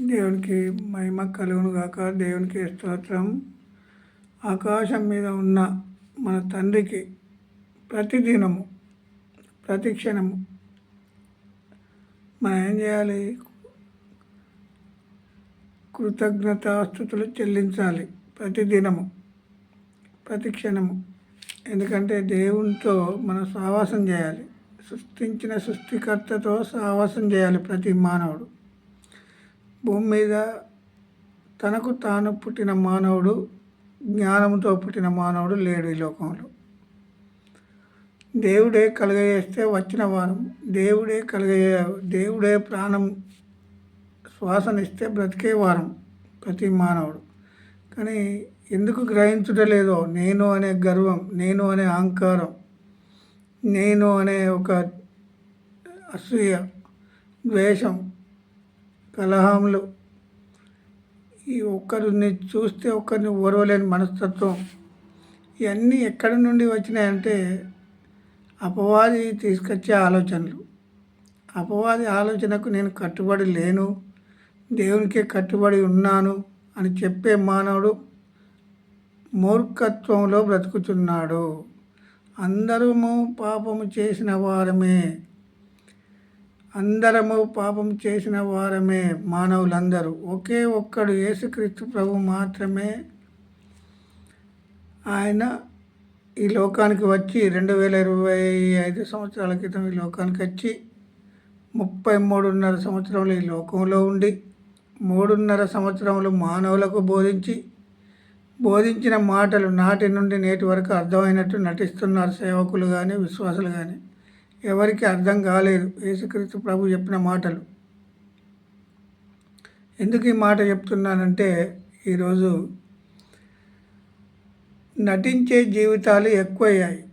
దేవునికి మహిమ కలుగును గాక. దేవునికి స్తోత్రం. ఆకాశం మీద ఉన్న మన తండ్రికి ప్రతిదినము ప్రతి క్షణము మనం ఏం చేయాలి? కృతజ్ఞతాస్థుతులు చెల్లించాలి ప్రతిదినము ప్రతి క్షణము ఎందుకంటే దేవునితో మనం సావాసం చేయాలి. సృష్టించిన సృష్టికర్తతో సావాసం చేయాలి ప్రతి మానవుడు. భూమి మీద తనకు తాను పుట్టిన మానవుడు జ్ఞానంతో పుట్టిన మానవుడు లేడు ఈ లోకంలో. దేవుడే కలగజేస్తే వచ్చిన వారం దేవుడే కలగజే దేవుడే ప్రాణం శ్వాసనిస్తే బ్రతికే వారం ప్రతి మానవుడు. కానీ ఎందుకు గ్రహించుటలేదో నేను అనే గర్వం నేను అనే అహంకారం నేను అనే ఒక అసూయ ద్వేషం కలహంలు ఈ ఒక్కరిని చూస్తే ఒక్కరిని ఓర్వలేని మనస్తత్వం. ఇవన్నీ ఎక్కడి నుండి వచ్చినాయంటే అపవాది తీసుకొచ్చే ఆలోచనలు. అపవాది ఆలోచనకు నేను కట్టుబడి లేను దేవునికే కట్టుబడి ఉన్నాను అని చెప్పే మానవుడు మూర్ఖత్వంలో బ్రతుకుతున్నాడు. అందరము పాపము చేసిన వారమే. అందరము పాపం చేసిన వారమే మానవులందరూ. ఒకే ఒక్కడు యేసుక్రీస్తు ప్రభు మాత్రమే ఆయన ఈ లోకానికి వచ్చి రెండు వేల ఇరవై ఐదు సంవత్సరాల క్రితం ఈ లోకానికి వచ్చి ముప్పై మూడున్నర సంవత్సరములు ఈ లోకంలో ఉండి మూడున్నర సంవత్సరములు మానవులకు బోధించి బోధించిన మాటలు నాటి నుండి నేటి వరకు అర్థమైనట్టు నటిస్తున్నారు సేవకులు కానీ విశ్వాసులు కానీ ఎవరికి అర్థం కాలేదు. యేసుక్రీస్తు ప్రభు చెప్పిన మాటలు. ఎందుకు ఈ మాట చెప్తున్నానంటే ఈరోజు నటించే జీవితాలు ఎక్కువయ్యాయి.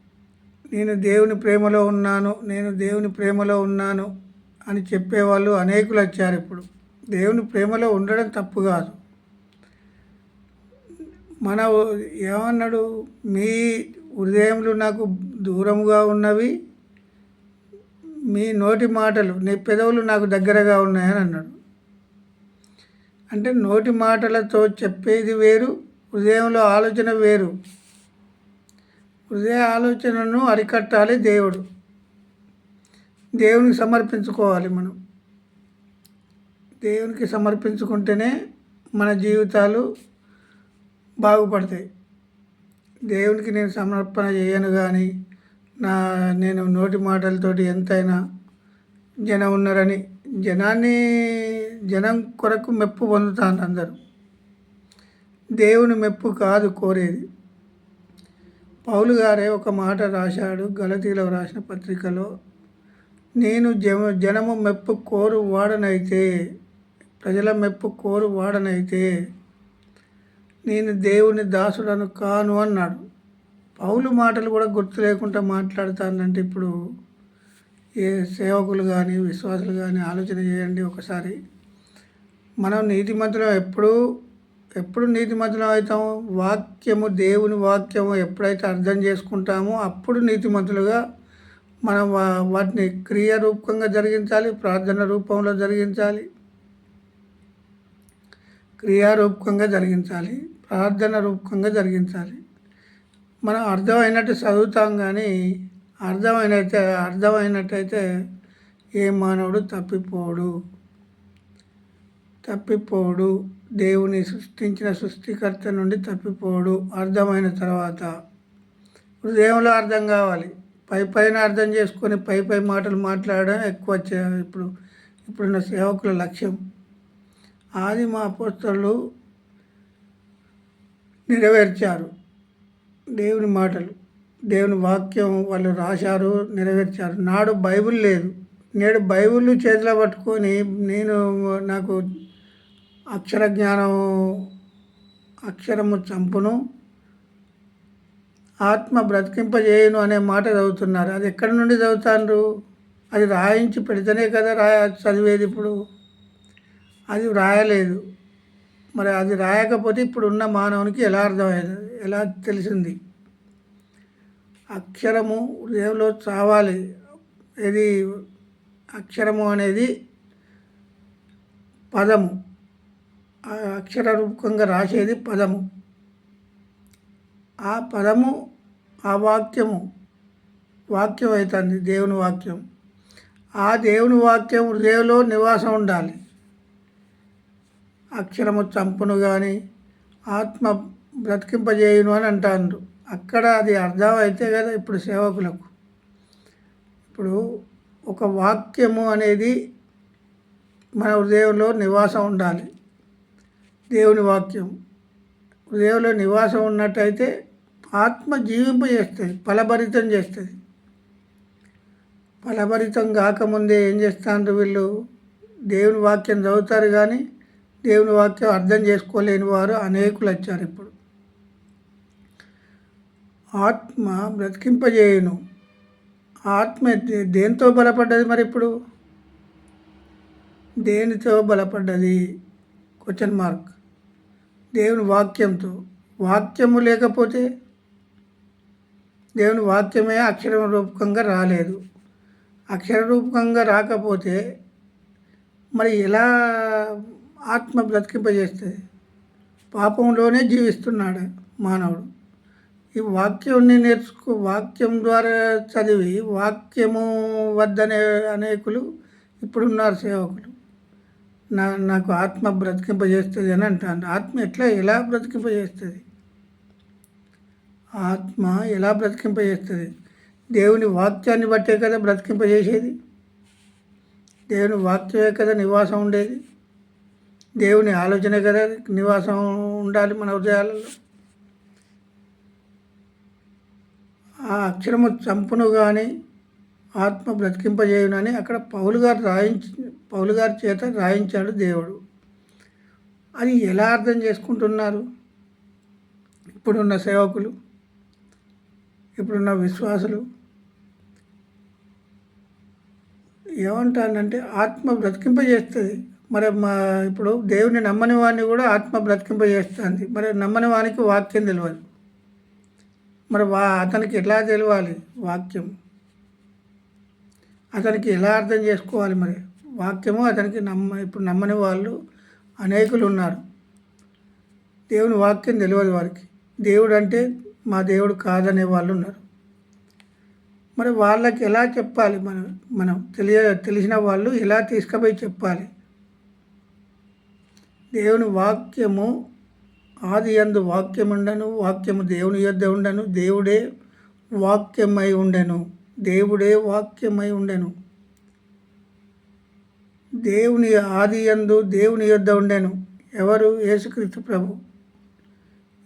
నేను దేవుని ప్రేమలో ఉన్నాను నేను దేవుని ప్రేమలో ఉన్నాను అని చెప్పేవాళ్ళు అనేకులు వచ్చారు ఇప్పుడు. దేవుని ప్రేమలో ఉండడం తప్పు కాదు. మన ఏమన్నాడు? మీ హృదయములు నాకు దూరముగా ఉన్నవి మీ నోటి మాటలు నీ పెదవులు నాకు దగ్గరగా ఉన్నాయని అన్నాడు. అంటే నోటి మాటలతో చెప్పేది వేరు హృదయంలో ఆలోచన వేరు. హృదయ ఆలోచనను అరికట్టాలి దేవుడు. దేవునికి సమర్పించుకోవాలి మనం. దేవునికి సమర్పించుకుంటేనే మన జీవితాలు బాగుపడతాయి. దేవునికి నేను సమర్పణ చేయను కానీ నా నేను నోటి మాటలతోటి ఎంతైనా జనం ఉన్నారని జనాన్ని జనం కొరకు మెప్పు పొందుతాను అందరూ. దేవుని మెప్పు కాదు కోరేది. పౌలు గారే ఒక మాట రాశాడు గలతీలో రాసిన పత్రికలో నేను జమ జనము మెప్పు కోరు వాడనైతే ప్రజల మెప్పు కోరు వాడనైతే నేను దేవుని దాసుడను కాను అన్నాడు. పౌలు మాటలు కూడా గుర్తు లేకుండా మాట్లాడుతానంటే ఇప్పుడు ఏ సేవకులు కానీ విశ్వాసులు కానీ ఆలోచన చేయండి ఒకసారి. మనం నీతిమంతులం ఎప్పుడు ఎప్పుడు నీతిమంతులం అవుతాము వాక్యము దేవుని వాక్యము ఎప్పుడైతే అర్థం చేసుకుంటామో అప్పుడు నీతిమంతులుగా మనం వా వాటిని క్రియారూపకంగా జరిగించాలి ప్రార్థన రూపంలో జరిగించాలి. క్రియారూపకంగా జరిగించాలి ప్రార్థన రూపకంగా జరిగించాలి. మనం అర్థమైనట్టు చదువుతాం కానీ అర్థమైనట్టు అర్థమైనట్టయితే ఏ మానవుడు తప్పిపోడు. తప్పిపోడు. దేవుని సృష్టించిన సృష్టికర్త నుండి తప్పిపోడు. అర్థమైన తర్వాత హృదయంలో అర్థం కావాలి. పై పైన అర్థం చేసుకొని పై పై మాటలు మాట్లాడడం ఎక్కువ ఇప్పుడు ఇప్పుడున్న సేవకుల లక్ష్యం. ఆది మా పోస్తలు నెరవేర్చారు. దేవుని మాటలు దేవుని వాక్యం వాళ్ళు రాశారు నెరవేర్చారు. నాడు బైబిల్ లేదు. నేడు బైబుల్ చేతిలో పట్టుకొని నేను నాకు అక్షర జ్ఞానం అక్షరము చంపును ఆత్మ బ్రతికింపజేయను అనే మాట చదువుతున్నారు. అది ఎక్కడి నుండి చదువుతారు? అది రాయించి పెడితేనే కదా రాయ చదివేది ఇప్పుడు. అది వ్రాయలేదు మరి అది రాయకపోతే ఇప్పుడు ఉన్న మానవునికి ఎలా అర్థమైంది ఎలా తెలిసింది? అక్షరము హృదయంలో చావాలి. ఇది అక్షరము అనేది పదము. ఆ అక్షర రూపకంగా రాసేది పదము. ఆ పదము ఆ వాక్యము వాక్యం అవుతుంది దేవుని వాక్యం. ఆ దేవుని వాక్యం హృదయంలో నివాసం ఉండాలి. అక్షరము చంపును కానీ ఆత్మ బ్రతికింపజేయును అని అంటారు అక్కడ అది అర్థం అయితే కదా ఇప్పుడు సేవకులకు. ఇప్పుడు ఒక వాక్యము అనేది మన హృదయంలో నివాసం ఉండాలి. దేవుని వాక్యం. హృదయంలో నివాసం ఉన్నట్టయితే ఆత్మ జీవింపజేస్తుంది ఫలభరితం చేస్తుంది. ఫలభరితం కాకముందే ఏం చేస్తారు వీళ్ళు? దేవుని వాక్యం చదువుతారు కానీ దేవుని వాక్యం అర్థం చేసుకోలేని వారు అనేకులు వచ్చారు ఇప్పుడు. ఆత్మ బ్రతికింపజేయును. ఆత్మ దేనితో దేంతో బలపడ్డది మరి ఇప్పుడు? దేనితో బలపడ్డది? క్వశ్చన్ మార్క్ దేవుని వాక్యంతో. వాక్యము లేకపోతే దేవుని వాక్యమే అక్షర రూపకంగా రాలేదు. అక్షర రూపకంగా రాకపోతే మరి ఎలా ఆత్మ బ్రతికింపజేస్తుంది పాపంలోనే జీవిస్తున్నాడు మానవుడు. ఈ వాక్యాన్ని నేర్చుకో వాక్యం ద్వారా చదివి వాక్యము వద్దనే అనేకులు ఇప్పుడున్నారు సేవకులు. నా నాకు ఆత్మ బ్రతికింపజేస్తుంది అని అంటాను ఆత్మ ఎట్లా ఎలా బ్రతికింపజేస్తుంది? ఆత్మ ఎలా బ్రతికింపజేస్తుంది? దేవుని వాక్యాన్ని బట్టే కదా బ్రతికింపజేసేది? దేవుని వాక్యమే కదా నివాసం ఉండేది? దేవుని ఆలోచన కదా నివాసం ఉండాలి మన హృదయాలలో. ఆ అక్షరము చంపును కానీ ఆత్మ బ్రతికింపజేయునని అక్కడ పౌలు గారు రాయించి పౌలు గారి చేత రాయించాడు దేవుడు. అది ఎలా అర్థం చేసుకుంటున్నారు? ఇప్పుడున్న సేవకులు ఇప్పుడున్న విశ్వాసులు ఏమంటానంటే ఆత్మ బ్రతికింపజేస్తుంది. మరి మా ఇప్పుడు దేవుని నమ్మని వాడిని కూడా ఆత్మ బ్రతికింపజేస్తుంది. మరి నమ్మని వానికి వాక్యం తెలియదు మరి వా అతనికి ఎలా తెలియాలి వాక్యం? అతనికి ఎలా అర్థం చేసుకోవాలి మరి? వాక్యము అతనికి నమ్మ ఇప్పుడు నమ్మని వాళ్ళు అనేకులు ఉన్నారు దేవుని వాక్యం తెలియదు వారికి. దేవుడు అంటే మా దేవుడు కాదనే వాళ్ళు ఉన్నారు. మరి వాళ్ళకి ఎలా చెప్పాలి? మనం మనం తెలియ తెలిసిన వాళ్ళు ఎలా తీసుకుపోయి చెప్పాలి? దేవుని వాక్యము ఆది యందు వాక్యం ఉండను వాక్యము దేవుని యొద్ద ఉండను దేవుడే వాక్యమై ఉండెను దేవుడే వాక్యమై ఉండెను. దేవుని ఆది యందు దేవుని యొద్ద ఉండెను ఎవరు? యేసుక్రీస్తు ప్రభు.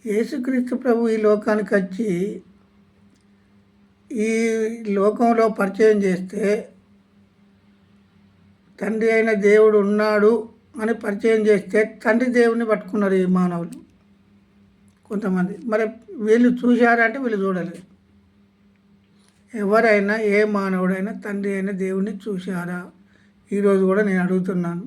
యేసుక్రీస్తు ప్రభు ఈ లోకానికి వచ్చి ఈ లోకంలో పరిచయం చేస్తే తండ్రి అయిన దేవుడు ఉన్నాడు అని పరిచయం చేస్తే తండ్రి దేవుని పట్టుకున్నారు ఈ మానవులు. కొంతమంది. మరి వీళ్ళు చూశారంటే వీళ్ళు చూడలేదు. ఎవరైనా ఏ మానవుడైనా తండ్రి అయిన దేవుని చూశారా? ఈరోజు కూడా నేను అడుగుతున్నాను.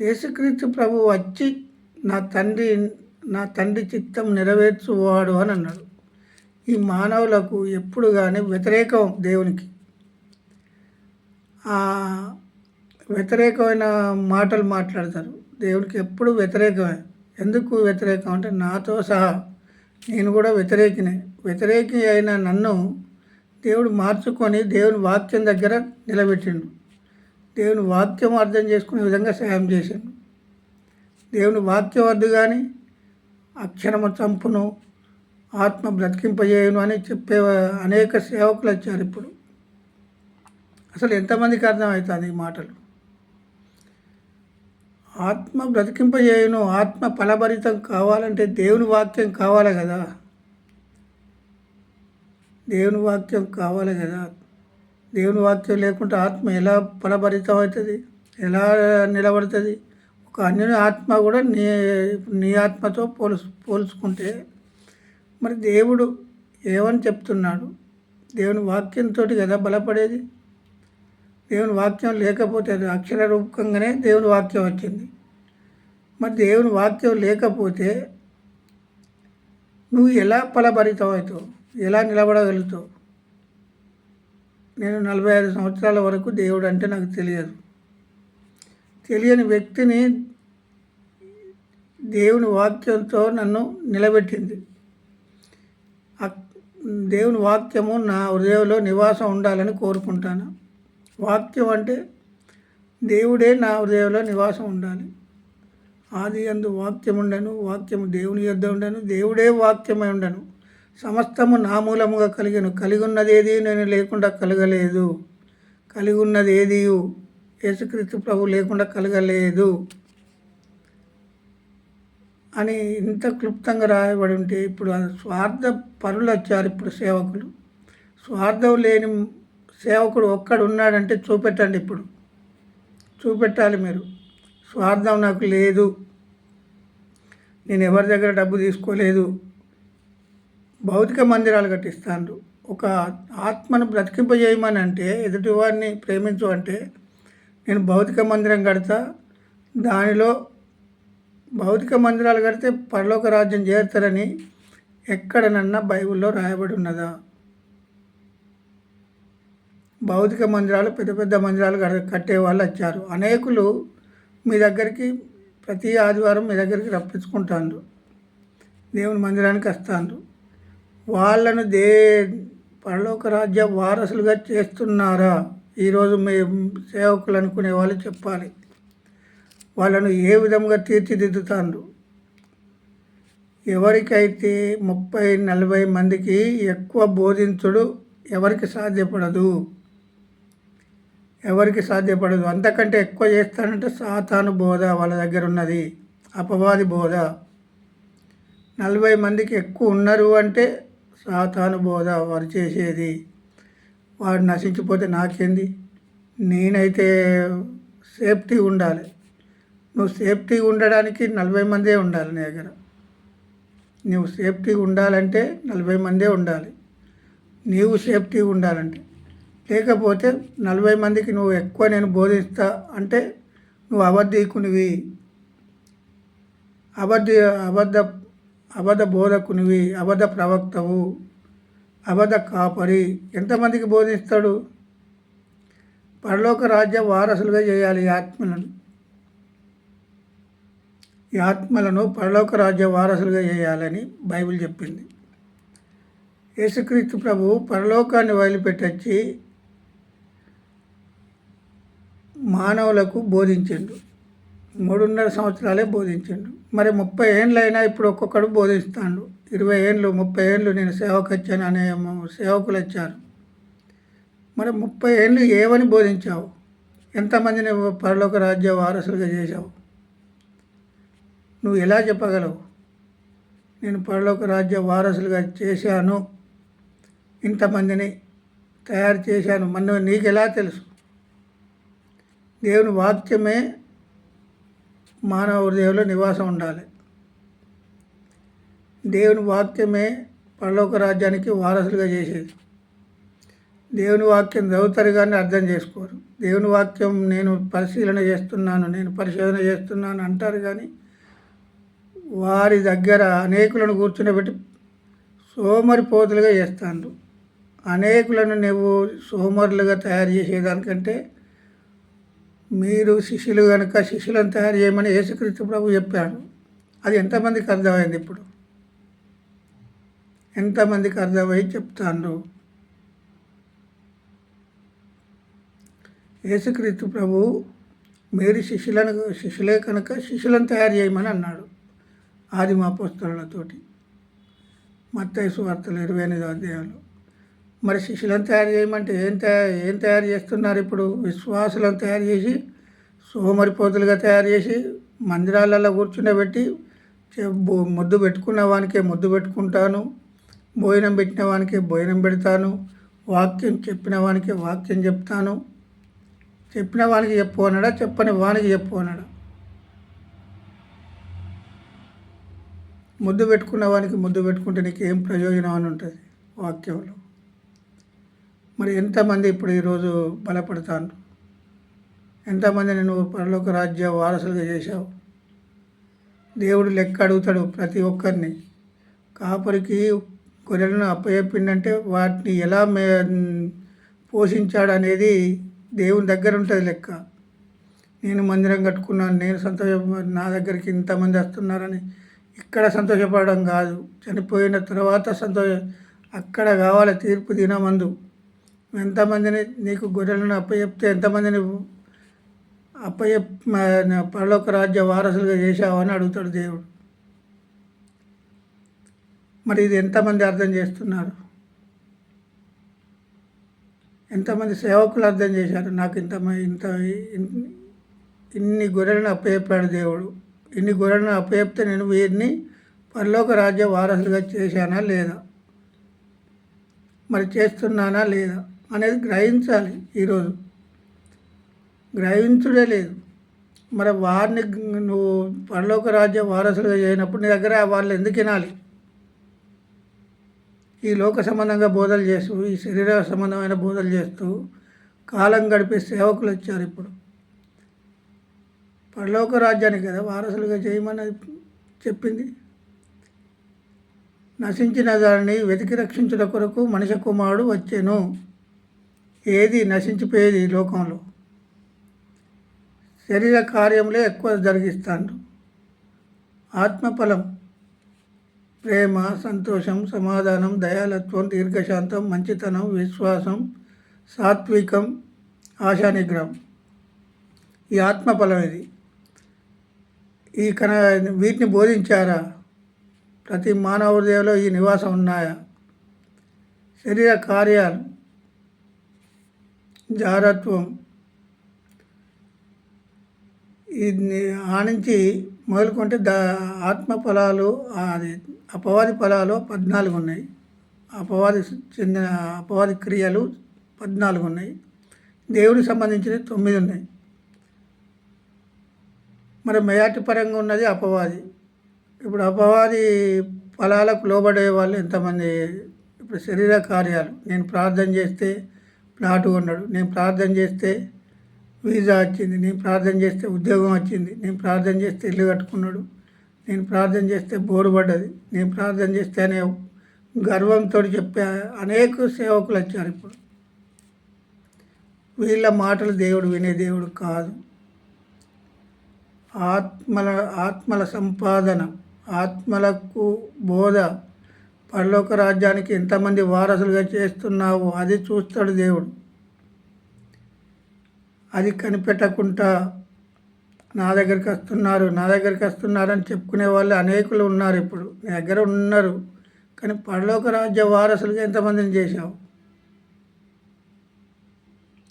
యేసుక్రీస్తు ప్రభు వచ్చి నా తండ్రి నా తండ్రి చిత్తం నెరవేర్చువాడు అని అన్నాడు. ఈ మానవులకు ఎప్పుడు కానీ వ్యతిరేకం దేవునికి. వ్యతిరేకమైన మాటలు మాట్లాడతారు. దేవుడికి ఎప్పుడు వ్యతిరేకమే. ఎందుకు వ్యతిరేకం అంటే నాతో సహా నేను కూడా వ్యతిరేకినే. వ్యతిరేకి అయిన నన్ను దేవుడు మార్చుకొని దేవుని వాక్యం దగ్గర నిలబెట్టిండు. దేవుని వాక్యం అర్థం చేసుకునే విధంగా సాయం చేసిండు. దేవుని వాక్యం వద్దు కానీ అక్షరము చంపును ఆత్మ బ్రతికింపజేయను అని చెప్పే అనేక సేవకులు వచ్చారు ఇప్పుడు. అసలు ఎంతమందికి అర్థమవుతుంది ఈ మాటలు? ఆత్మ బ్రతికింపజేయను. ఆత్మ ఫలభరితం కావాలంటే దేవుని వాక్యం కావాలి కదా? దేవుని వాక్యం కావాలి కదా? దేవుని వాక్యం లేకుంటే ఆత్మ ఎలా ఫలభరితం అవుతుంది ఎలా నిలబడుతుంది? ఒక అన్యుని ఆత్మ కూడా నీ నీ ఆత్మతో పోల్చు పోల్చుకుంటే మరి దేవుడు ఏమని చెప్తున్నాడు? దేవుని వాక్యంతో కదా బలపడేది? దేవుని వాక్యం లేకపోతే అది అక్షర రూపకంగానే దేవుని వాక్యం వచ్చింది. మరి దేవుని వాక్యం లేకపోతే నువ్వు ఎలా ఫలభరితమవుతావు ఎలా నిలబడగలుగుతావు? నేను నలభై ఐదు సంవత్సరాల వరకు దేవుడు అంటే నాకు తెలియదు. తెలియని వ్యక్తిని దేవుని వాక్యంతో నన్ను నిలబెట్టింది. దేవుని వాక్యము నా హృదయంలో నివాసం ఉండాలని కోరుకుంటాను. వాక్యం అంటే దేవుడే నా హృదయంలో నివాసం ఉండాలి. ఆది అందు వాక్యం ఉండను వాక్యము దేవుని యొద్ద ఉండను దేవుడే వాక్యమై ఉండను. సమస్తము నా మూలముగా కలిగను. కలిగి ఉన్నదేది నేను లేకుండా కలగలేదు. కలిగి ఉన్నదేది యేసుక్రీస్తు ప్రభు లేకుండా కలగలేదు. అని ఇంత క్లుప్తంగా రాయబడి ఉంటే ఇప్పుడు స్వార్థ పరులు వచ్చారు ఇప్పుడు సేవకులు. స్వార్థం లేని సేవకుడు ఒక్కడు ఉన్నాడంటే చూపెట్టండి ఇప్పుడు. చూపెట్టాలి మీరు. స్వార్థం నాకు లేదు. నేను ఎవరి దగ్గర డబ్బు తీసుకోలేదు. భౌతిక మందిరాలు కట్టిస్తాను ఒక ఆత్మను బ్రతికింపజేయమని అంటే ఎదుటివారిని ప్రేమించు అంటే నేను భౌతిక మందిరం కడతా దానిలో భౌతిక మందిరాలు కడితే పరలోక రాజ్యం చేరుతారని ఎక్కడనన్నా బైబిల్లో రాయబడి ఉన్నదా? భౌతిక మందిరాలు పెద్ద పెద్ద మందిరాలు కట్టే వాళ్ళు వచ్చారు. అనేకులు మీ దగ్గరికి ప్రతి ఆదివారం మీ దగ్గరికి రప్పించుకుంటాను దేవుని మందిరానికి వస్తాను వాళ్ళను దే పరలోక రాజ్య వారసులుగా చేస్తున్నారా? ఈరోజు మీ సేవకులు అనుకునే వాళ్ళు చెప్పాలి. వాళ్ళను ఏ విధంగా తీర్చిదిద్దుతాండ్రు? ఎవరికైతే ముప్పై నలభై మందికి ఎక్కువ బోధించుడు ఎవరికి సాధ్యపడదు? ఎవరికి సాధ్యపడదు. అంతకంటే ఎక్కువ చేస్తానంటే సాతాను బోధ వాళ్ళ దగ్గర ఉన్నది. అపవాది బోధ. నలభై మందికి ఎక్కువ ఉన్నారు అంటే సాతాను బోధ వారు చేసేది. వాడు నశించిపోతే నాకేంది? నేనైతే సేఫ్టీ ఉండాలి. నువ్వు సేఫ్టీ ఉండడానికి నలభై మందే ఉండాలి నీ దగ్గర. నువ్వు సేఫ్టీ ఉండాలంటే నలభై మందే ఉండాలి. నీవు సేఫ్టీ ఉండాలంటే. లేకపోతే నలభై మందికి నువ్వు ఎక్కువ నేను బోధిస్తా అంటే నువ్వు అబద్ధీకునివి. అబద్ధ అబద్ధ అబద్ధ బోధకునివి అబద్ధ ప్రవక్తవు అబద్ధ కాపరి. ఎంతమందికి బోధిస్తాడు? పరలోక రాజ్య వారసులుగా చేయాలి ఆత్మలను. ఈ ఆత్మలను పరలోక రాజ్య వారసులుగా చేయాలని బైబిల్ చెప్పింది. యేసుక్రీస్తు ప్రభు పరలోకాన్ని వదిలిపెట్టొచ్చి మానవులకు బోధించిండు. మూడున్నర సంవత్సరాలే బోధించిండు. మరి ముప్పై ఏండ్లైనా ఇప్పుడు ఒక్కొక్కడు బోధిస్తాడు. ఇరవై ఏండ్లు ముప్పై ఏండ్లు నేను సేవకు వచ్చాను అనే సేవకులు వచ్చారు మరి ముప్పై ఏండ్లు ఏమని బోధించావు? ఎంతమందిని పరలోక రాజ్య వారసులుగా చేశావు? నువ్వు ఎలా చెప్పగలవు? నేను పరలోక రాజ్య వారసులుగా చేశాను. ఇంతమందిని తయారు చేశాను. మన నీకు ఎలా తెలుసు? దేవుని వాక్యమే మానవ హృదయంలో నివాసం ఉండాలి. దేవుని వాక్యమే పరలోక రాజ్యానికి వారసులుగా చేసేది. దేవుని వాక్యం చదువుతారు కానీ అర్థం చేసుకోరు. దేవుని వాక్యం నేను పరిశీలన చేస్తున్నాను నేను పరిశోధన చేస్తున్నాను అంటారు కానీ వారి దగ్గర అనేకులను కూర్చునబెట్టి సోమరిపోతులుగా చేస్తాను అనేకులను నువ్వు సోమరులుగా తయారు చేసేదానికంటే మీరు శిష్యులు కనుక శిష్యులను తయారు చేయమని యేసుక్రీస్తు ప్రభు చెప్పాడు. అది ఎంతమందికి అర్థమైంది ఇప్పుడు? ఎంతమందికి అర్థమై చెప్తాను యేసుక్రీస్తు ప్రభు మీరు శిష్యులను శిష్యులే కనుక శిష్యులను తయారు చేయమని అన్నాడు. ఆదిమ పుస్తకాలతోటి మత్తయి వార్తలు ఇరవై ఎనిమిదో అధ్యాయంలో. మరి శిష్యులను తయారు చేయమంటే ఏం తయారు ఏం తయారు చేస్తున్నారు ఇప్పుడు? విశ్వాసులను తయారు చేసి సోమరిపోతులుగా తయారు చేసి మందిరాలలో కూర్చుండబెట్టి ముద్దు పెట్టుకున్న వానికే ముద్దు పెట్టుకుంటాను భోజనం పెట్టిన వానికే భోజనం పెడతాను వాక్యం చెప్పిన వానికే వాక్యం చెప్తాను. చెప్పిన వానికి చెప్పు అన్నాడా? చెప్పని వానికి చెప్పు అన్నాడా? ముద్దు పెట్టుకున్న వానికి ముద్దు పెట్టుకుంటే నీకు ఏం ప్రయోజనం అని ఉంటుంది వాక్యంలో? మరి ఎంతమంది ఇప్పుడు ఈరోజు బలపడతాను ఎంతమందిని నువ్వు పరలోక రాజ్య వారసులుగా చేశావు? దేవుడు లెక్క అడుగుతాడు ప్రతి ఒక్కరిని. కాపరికి గొర్రెలను అప్పచెప్పిండంటే వాటిని ఎలా మే పోషించాడు అనేది దేవుని దగ్గర ఉంటుంది లెక్క. నేను మందిరం కట్టుకున్నాను నేను సంతోష నా దగ్గరికి ఇంతమంది వస్తున్నారని ఇక్కడ సంతోషపడడం కాదు. చనిపోయిన తర్వాత సంతోష అక్కడ కావాలి తీర్పు దినమందు ఎంతమందిని నీకు గొర్రెలను అప్పచెప్తే ఎంతమందిని అప్పచెప్ పరలోక రాజ్య వారసులుగా చేశావని అడుగుతాడు దేవుడు. మరి ఇది ఎంతమంది అర్థం చేస్తున్నారు? ఎంతమంది సేవకులు అర్థం చేశారు? నాకు ఇంత ఇంత ఇన్ని గొర్రెలను అప్పచెప్పాడు దేవుడు. ఇన్ని గొర్రెలను అప్పచెప్తే నేను వీరిని పరలోక రాజ్య వారసులుగా చేశానా లేదా? మరి చేస్తున్నానా లేదా? అనేది గ్రహించాలి ఈరోజు. గ్రహించుడే లేదు. మరి వారిని నువ్వు పరలోక రాజ్య వారసులుగా చేయనప్పుడు నీ దగ్గర వాళ్ళు ఎందుకు వినాలి? ఈ లోక సంబంధంగా బోధలు చేస్తూ ఈ శరీర సంబంధమైన బోధలు చేస్తూ కాలం గడిపే సేవకులు వచ్చారు ఇప్పుడు. పరలోక రాజ్యానికి కదా వారసులుగా చేయమని చెప్పింది. నశించిన దానిని వెతికి రక్షించుట కొరకు మనిషి కుమారుడు వచ్చాను. ఏది నశించిపోయేది ఈ లోకంలో? శరీర కార్యంలో ఎక్కువ జరిగిస్తాడు ఆత్మఫలం ప్రేమ సంతోషం సమాధానం దయాలత్వం దీర్ఘశాంతం మంచితనం విశ్వాసం సాత్వికం ఆశానిగ్రహం. ఈ ఆత్మఫలం ఇది. ఈ కన వీటిని బోధించారా? ప్రతి మానవ హృదయంలో ఈ నివాసం ఉన్నాయా? శరీర కార్యాలు జారత్వం. ఇది ఆనించి మొదలుకుంటే దా ఆత్మ ఫలాలు అది అపవాది ఫలాలు పద్నాలుగు ఉన్నాయి. అపవాది చెందిన అపవాది క్రియలు పద్నాలుగు ఉన్నాయి. దేవుడికి సంబంధించినవి తొమ్మిది ఉన్నాయి. మరి మయాటి పరంగా ఉన్నది అపవాది. ఇప్పుడు అపవాది ఫలాలకు లోబడే వాళ్ళు ఎంతమంది? ఇప్పుడు శరీర కార్యాలు. నేను ప్రార్థన చేస్తే ప్లాటు ఉన్నాడు నేను ప్రార్థన చేస్తే వీజా వచ్చింది నేను ప్రార్థన చేస్తే ఉద్యోగం వచ్చింది నేను ప్రార్థన చేస్తే ఇల్లు కట్టుకున్నాడు నేను ప్రార్థన చేస్తే బోరు పడ్డది నేను ప్రార్థన చేస్తే అనే గర్వంతో చెప్పే అనేక సేవకులు వచ్చారు ఇప్పుడు. వీళ్ళ మాటలు దేవుడు వినే దేవుడు కాదు. ఆత్మల ఆత్మల సంపాదన ఆత్మలకు బోధ పరలోక రాజ్యానికి ఎంతమంది వారసులుగా చేస్తున్నావు అది చూస్తాడు దేవుడు. అది కనిపెట్టకుండా నా దగ్గరికి వస్తున్నారు నా దగ్గరికి వస్తున్నారు అని చెప్పుకునే వాళ్ళు అనేకులు ఉన్నారు ఇప్పుడు. నీ దగ్గర ఉన్నారు కానీ పరలోక రాజ్య వారసులుగా ఎంతమందిని చేశావు.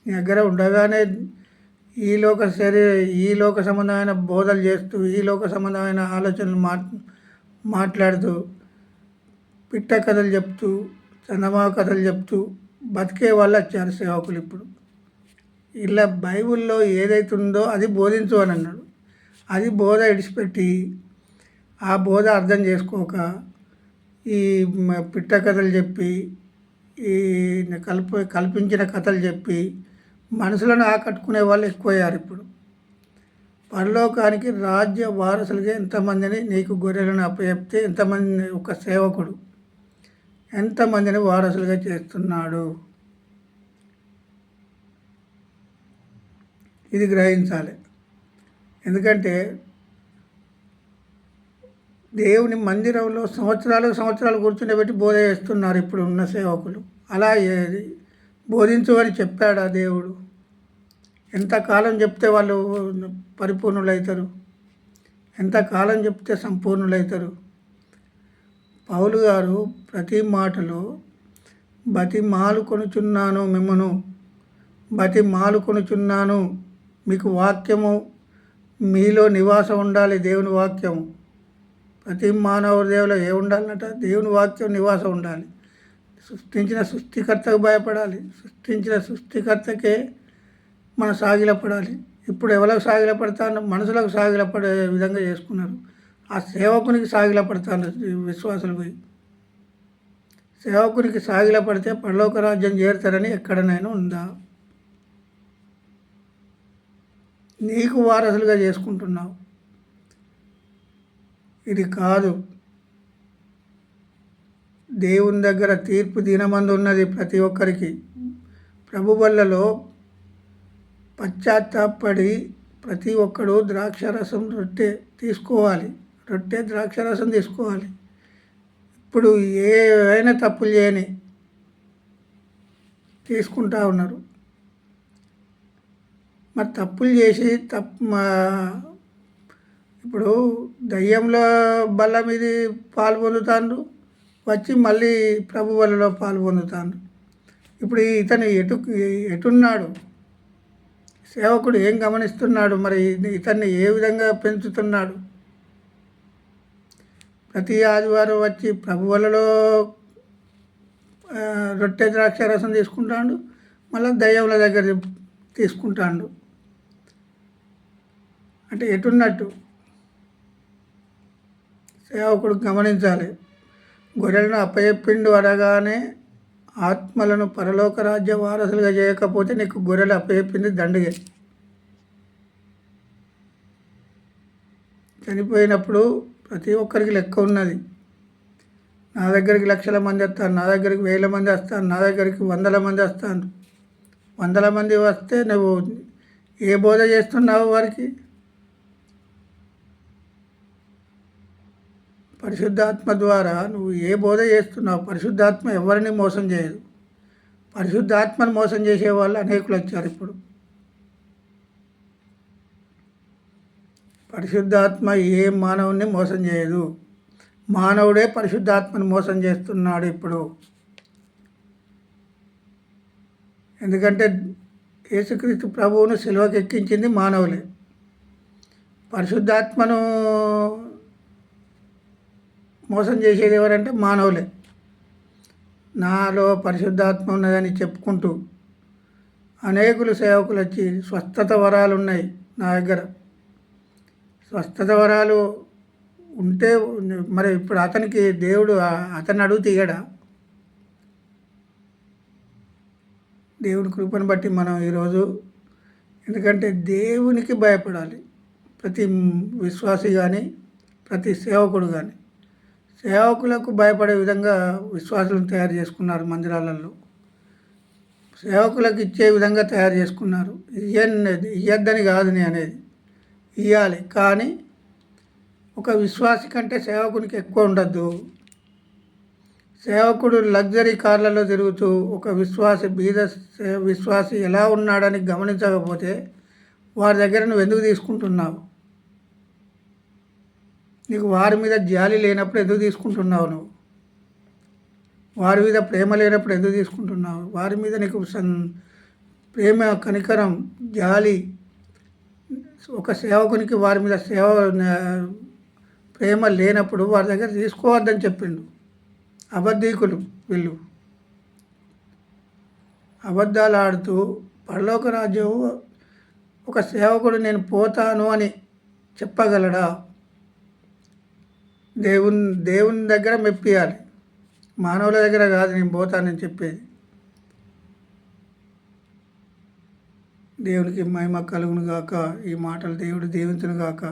నీ దగ్గర ఉండగానే ఈ లోక శరీర ఈ లోక సంబంధమైన బోధలు చేస్తూ ఈ లోక సంబంధమైన ఆలోచనలు మాట్లాడుతూ పిట్ట కథలు చెప్తూ చందమా కథలు చెప్తూ బతికే వాళ్ళు వచ్చారు సేవకులు ఇప్పుడు. ఇలా బైబిల్లో ఏదైతే ఉందో అది బోధించు అని అన్నాడు. అది బోధ ఇడిచిపెట్టి ఆ బోధ అర్థం చేసుకోక ఈ పిట్ట కథలు చెప్పి ఈ కల్ప కల్పించిన కథలు చెప్పి మనుషులను ఆకట్టుకునే వాళ్ళు ఎక్కువయ్యారు ఇప్పుడు. పరలోకానికి రాజ్య వారసులుగా ఎంతమందిని నీకు గొర్రెలను అప్పచెప్తే ఎంతమంది ఒక సేవకుడు ఎంతమందిని వారసులుగా చేస్తున్నాడు? ఇది గ్రహించాలి. ఎందుకంటే దేవుని మందిరంలో సంవత్సరాలు సంవత్సరాలు కూర్చుండబెట్టి బోధ చేస్తున్నారు ఇప్పుడు ఉన్న సేవకులు. అలా ఏది? బోధించు అని చెప్పాడా దేవుడు? ఎంతకాలం చెప్తే వాళ్ళు పరిపూర్ణులవుతారు ఎంతకాలం చెప్తే సంపూర్ణులవుతారు పౌలు గారు ప్రతి మాటలో బతి మాలు కొనుచున్నాను మిమ్మను బతి మాలు కొనుచున్నాను మీకు వాక్యము మీలో నివాసం ఉండాలి దేవుని వాక్యం ప్రతి మానవ దేవులో ఏ ఉండాలన్నట? దేవుని వాక్యం నివాసం ఉండాలి. సృష్టించిన సృష్టికర్తకు భయపడాలి. సృష్టించిన సృష్టికర్తకే మన సాగిలపడాలి. ఇప్పుడు ఎవరికి సాగిలపడతా మనసులకు సాగిలపడే విధంగా చేసుకున్నారు. ఆ సేవకునికి సాగిలపడతాను విశ్వాసులు పోయి. సేవకునికి సాగిలపడితే పరలోక రాజ్యం చేరుతారని ఎక్కడనైనా ఉందా? నీకు వారసులుగా చేసుకుంటున్నావు. ఇది కాదు. దేవుని దగ్గర తీర్పు దినమందు ఉన్నది ప్రతి ఒక్కరికి. ప్రభు వల్లలో పశ్చాత్తాపడి ప్రతి ఒక్కడు ద్రాక్షరసం రొట్టె తీసుకోవాలి. రొట్టె ద్రాక్షారసం తీసుకోవాలి. ఇప్పుడు ఏవైనా తప్పులు చేయని తీసుకుంటా ఉన్నారు. మరి తప్పులు చేసి తప్పు మా ఇప్పుడు దయ్యంలో బల్ల మీద పాలు పొందుతాండ్రు వచ్చి మళ్ళీ ప్రభు వలలో పాలు పొందుతాండ్రు. ఇప్పుడు ఇతను ఎటు ఎటున్నాడు? సేవకుడు ఏం గమనిస్తున్నాడు? మరి ఇతన్ని ఏ విధంగా పెంచుతున్నాడు? ప్రతి ఆదివారం వచ్చి ప్రభువలలో రొట్టె ద్రాక్ష రసం తీసుకుంటాడు మళ్ళీ దయ్యంల దగ్గర తీసుకుంటాడు. అంటే ఎటున్నట్టు సేవకుడు గమనించాలి. గొర్రెలను అప్పచెప్పిండు అనగానే ఆత్మలను పరలోక రాజ్య వారసులుగా చేయకపోతే నీకు గొర్రెలు అప్పచెప్పింది దండగే. చనిపోయినప్పుడు ప్రతి ఒక్కరికి లెక్క ఉన్నది. నా దగ్గరికి లక్షల మంది వస్తారు నా దగ్గరికి వేల మంది వస్తారు నా దగ్గరికి వందల మంది వస్తారు. వందల మంది వస్తే నువ్వు ఏ బోధ చేస్తున్నావు వారికి? పరిశుద్ధాత్మ ద్వారా నువ్వు ఏ బోధ చేస్తున్నావు పరిశుద్ధాత్మ ఎవరిని మోసం చేయదు. పరిశుద్ధాత్మను మోసం చేసే వాళ్ళు అనేకులు వచ్చారు ఇప్పుడు. పరిశుద్ధాత్మ ఏ మానవుని మోసం చేయదు. మానవుడే పరిశుద్ధాత్మను మోసం చేస్తున్నాడు ఇప్పుడు. ఎందుకంటే యేసుక్రీస్తు ప్రభువును సిలువకి ఎక్కించింది మానవులే. పరిశుద్ధాత్మను మోసం చేసేది ఎవరంటే మానవులే. నాలో పరిశుద్ధాత్మ ఉన్నదని చెప్పుకుంటూ అనేకులు సేవకులు వచ్చి స్వస్థత వరాలు ఉన్నాయి నా దగ్గర. స్వస్థత వరాలు ఉంటే మరి ఇప్పుడు అతనికి దేవుడు ఆ- అతన్ని అడుగు తీయడా? దేవుడి కృపను బట్టి మనం ఈరోజు ఎందుకంటే దేవునికి భయపడాలి. ప్రతి విశ్వాసి కానీ ప్రతి సేవకుడు కానీ సేవకులకు భయపడే విధంగా విశ్వాసులను తయారు చేసుకున్నారు మందిరాలలో. సేవకులకు ఇచ్చే విధంగా తయారు చేసుకున్నారు. ఇయ్యనేది ఇయ్యద్దని కాదు నేను అనేది ఇవ్వాలి కానీ ఒక విశ్వాసి కంటే సేవకునికి ఎక్కువ ఉండద్దు. సేవకుడు లగ్జరీ కార్లలో తిరుగుతూ ఒక విశ్వాసి బీద విశ్వాసి ఎలా ఉన్నాడని గమనించకపోతే వారి దగ్గర నువ్వు ఎందుకు తీసుకుంటున్నావు? నీకు వారి మీద జాలి లేనప్పుడు ఎందుకు తీసుకుంటున్నావు నువ్వు? వారి మీద ప్రేమ లేనప్పుడు ఎందుకు తీసుకుంటున్నావు? వారి మీద నీకు సన్ ప్రేమ కనికరం జాలి ఒక సేవకునికి వారి మీద సేవ ప్రేమ లేనప్పుడు వారి దగ్గర తీసుకోవద్దని చెప్పిండు. అబద్ధీకులు వీళ్ళు. అబద్ధాలు ఆడుతూ పరలోక రాజ్యం ఒక సేవకుడు నేను పోతాను అని చెప్పగలడా? దేవుని దేవుని దగ్గర మెప్పియాలి. మానవుల దగ్గర కాదు నేను పోతానని చెప్పేది. దేవునికి మహిమ కలుగును గాక ఈ మాటలు దేవుడు దీవించును గాక